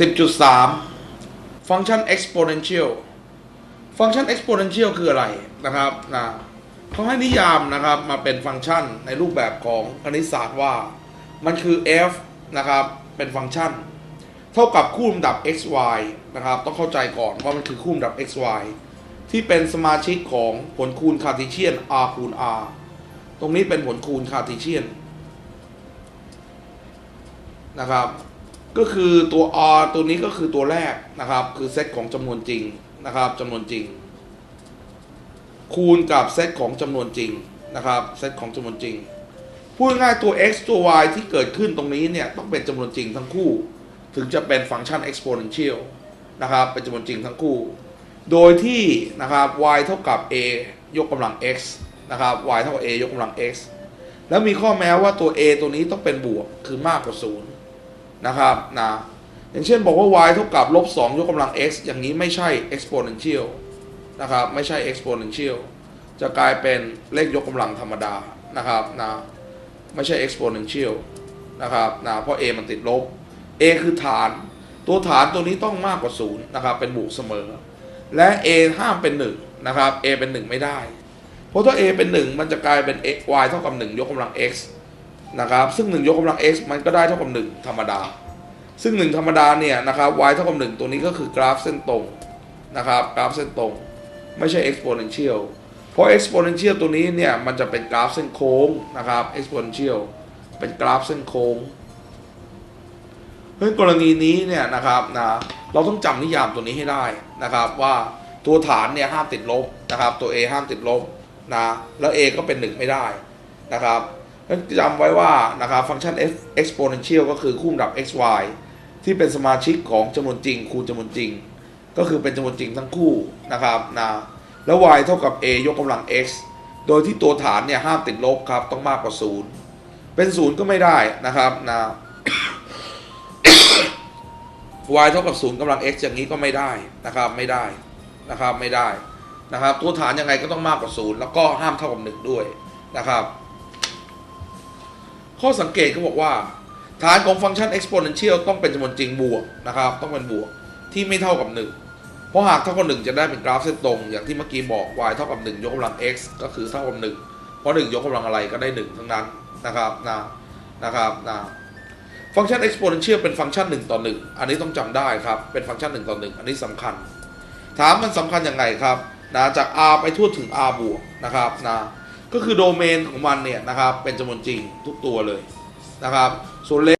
10.3 ฟังก์ชัน exponential ฟังก์ชัน exponential คืออะไรนะครับนะเขาให้นิยามนะครับมาเป็นฟังก์ชันในรูปแบบของคณิตศาสตร์ว่า มันคือ f นะครับ เป็นฟังก์ชัน เท่ากับคู่ลำดับ x y นะครับ ต้องเข้าใจก่อนว่ามันคือคู่ลำดับ x y ที่เป็นสมาชิกของผลคูณคาร์ติเชียน r คูณ r ตรงนี้เป็นผลคูณคาร์ติเชียนนะครับ ก็คือตัว r ตัวนี้ก็คือตัวแรกนะครับ คือเซตของจำนวนจริงนะครับจำนวนจริง คูณกับเซตของจำนวนจริงนะครับเซตของจำนวนจริงพูดง่ายตัว x ตัว y ที่เกิดขึ้นตรงนี้เนี่ยต้องเป็นจำนวนจริงทั้งคู่ ถึงจะเป็นฟังก์ชัน exponential นะครับเป็นจำนวนจริงทั้งคู่ โดยที่นะครับ y เท่ากับ a ยกกำลัง x นะครับ y เท่ากับ a ยกกำลัง x แล้วมีข้อแม้ว่าตัว a ตัวนี้ต้องเป็นบวกคือมากกว่า 0 นะครับนะอย่างเช่นบอกว่า y เท่ากับลบ2ยกกำลัง x อย่างนี้ไม่ใช่ exponential นะครับไม่ใช่ exponential จะกลายเป็นเลขยกกำลังธรรมดานะครับนะไม่ใช่ exponential นะครับนะเพราะ a มันติดลบ a คือฐาน ตัวฐานตัวนี้ต้องมากกว่า0นะครับเป็นบวกเสมอ และ a ห้ามเป็น1นะครับ a เป็น 1 ไม่ได้ เพราะถ้า a เป็น 1 มันจะกลายเป็น x y เท่ากับ1ยกกำลัง x นะครับ ซึ่ง 1 ยกกำลัง x มันก็ได้เท่ากับ1ธรรมดา ซึ่ง 1 ธรรมดาเนี่ยนะครับ y เท่ากับ1ตัวนี้ก็คือกราฟเส้นตรงนะครับกราฟเส้นตรง ไม่ใช่ exponential เพราะ exponential ตัวนี้เนี่ยมันจะเป็นกราฟเส้นโค้งนะครับ exponential เป็นกราฟเส้นโค้งเพราะกรณีนี้เนี่ยนะครับนะเราต้องจำนิยามตัวนี้ให้ได้นะครับ ว่าตัวฐานเนี่ยห้ามติดลบนะครับ ตัว a ห้ามติดลบนะแล้ว a ก็เป็น 1 ไม่ได้นะครับ นั้นจำไว้ว่านะครับฟังก์ชัน f exponential ก็คือคู่ลำดับ x y ที่เป็นสมาชิกของจำนวนจริง คูณจำนวนจริง ก็คือเป็นจำนวนจริงทั้งคู่นะครับนะแล้ว y เท่ากับ a ยกกำลัง x โดยที่ตัวฐานเนี่ยห้ามติดลบครับต้องมากกว่า 0 เป็น 0 ก็ไม่ได้นะครับนะ y เท่ากับ 0กำลัง x อย่างนี้ก็ไม่ได้นะครับไม่ได้นะครับไม่ได้นะครับตัวฐานยังไงก็ต้องมากกว่า 0 แล้วก็ห้ามเท่ากับ 1 ด้วยนะครับ ข้อสังเกตเขาบอกว่าฐานของฟังก์ชัน exponential ต้องเป็นจำนวนจริงบวกนะครับ ต้องเป็นบวกที่ไม่เท่ากับ 1 เพราะหากเท่ากับ 1 จะได้เป็นกราฟเส้นตรง อย่างที่เมื่อกี้บอก y เท่ากับ 1 ยกกำลัง x ก็คือเท่ากับ 1 เพราะ 1 ยกกำลังอะไรก็ได้ 1 ทั้งนั้นนะครับนะนะครับนะฟังก์ชัน exponential เป็นฟังก์ชัน 1 ต่อ 1 อันนี้ต้องจำได้ครับ เป็นฟังก์ชัน 1 ต่อ 1 อันนี้สำคัญ ถามมันสำคัญยังไงครับนะจาก r ไปทั่วถึง r บวกนะครับนะ ก็คือโดเมนของมันเนี่ยนะครับเป็นจำนวนจริงทุกตัวเลยนะครับส่วนเล